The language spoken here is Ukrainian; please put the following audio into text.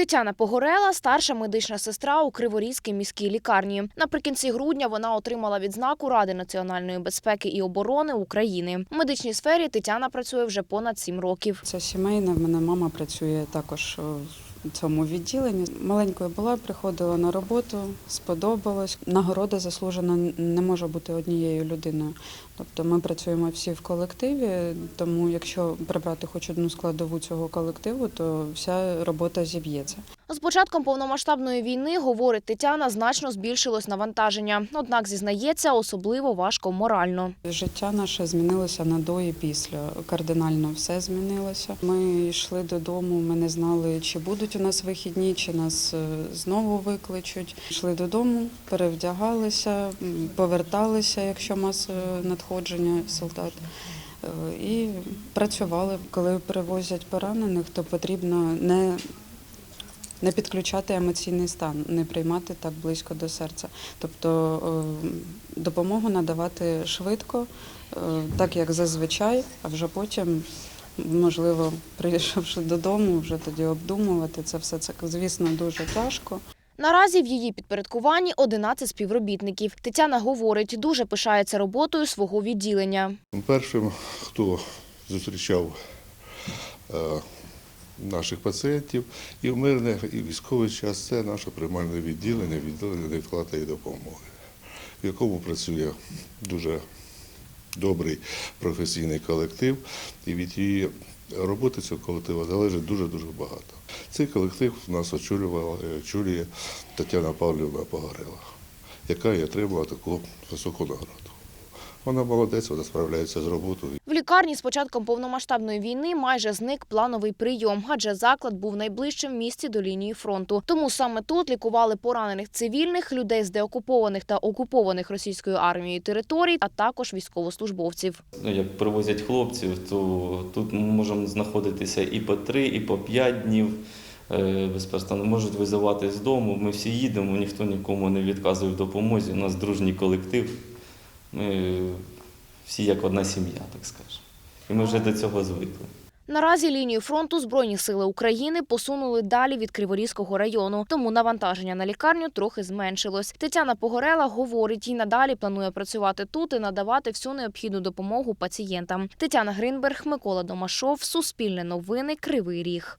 Тетяна Погорела, старша медична сестра у Криворізькій міській лікарні. Наприкінці грудня вона отримала відзнаку Ради національної безпеки і оборони України. В медичній сфері Тетяна працює вже понад сім років. Це сімейна В мене мама працює також в цьому відділенні. Маленькою була, приходила на роботу, сподобалось. Нагорода заслужена не може бути однією людиною. Тобто ми працюємо всі в колективі, тому якщо прибрати хоч одну складову цього колективу, то вся робота зіб'ється. З початком повномасштабної війни, говорить Тетяна, значно збільшилось навантаження. Однак зізнається, особливо важко морально. Життя наше змінилося на до і після. Кардинально все змінилося. Ми йшли додому, ми не знали, чи будуть у нас вихідні, чи нас е, знову викличуть. Йшли додому, перевдягалися, поверталися, якщо маса надходження солдат. Е, І працювали. Коли привозять поранених, то потрібно не не підключати емоційний стан, не приймати так близько до серця. Тобто е, допомогу надавати швидко, е, так як зазвичай, а вже потім, можливо, прийшовши додому, вже тоді обдумувати це все. Це, звісно, дуже тяжко. Наразі в її підпорядкуванні 11 співробітників. Тетяна говорить, дуже пишається роботою свого відділення. Першим, хто зустрічав е, наших пацієнтів і в мирний, і в військовий час, це наше приймальне відділення, відділення невідкладної допомоги, в якому працює дуже добрий професійний колектив, і від її роботи цього колективу залежить дуже-дуже багато. Цей колектив у нас очолювала, е, очолює Тетяна Павлівна Погорела, яка і отримала таку високу нагороду. Вона молодець, вона справляється з роботою. Лікарні з початком повномасштабної війни майже зник плановий прийом, адже заклад був найближчим в місті до лінії фронту. Тому саме тут лікували поранених цивільних, людей з деокупованих та окупованих російською армією територій, а також військовослужбовців. Ну, як привозять хлопців, то тут ми можемо знаходитися і по три, і по п'ять днів. е, Безперечно, можуть визивати з дому. Ми всі їдемо, ніхто нікому не відказує в допомозі. У нас дружній колектив. Ми всі як одна сім'я, так скажемо. І ми вже до цього звикли. Наразі лінію фронту Збройні сили України посунули далі від Криворізького району, тому навантаження на лікарню трохи зменшилось. Тетяна Погорела говорить, і надалі планує працювати тут і надавати всю необхідну допомогу пацієнтам. Тетяна Гринберг, Микола Домашов, Суспільне новини, Кривий Ріг.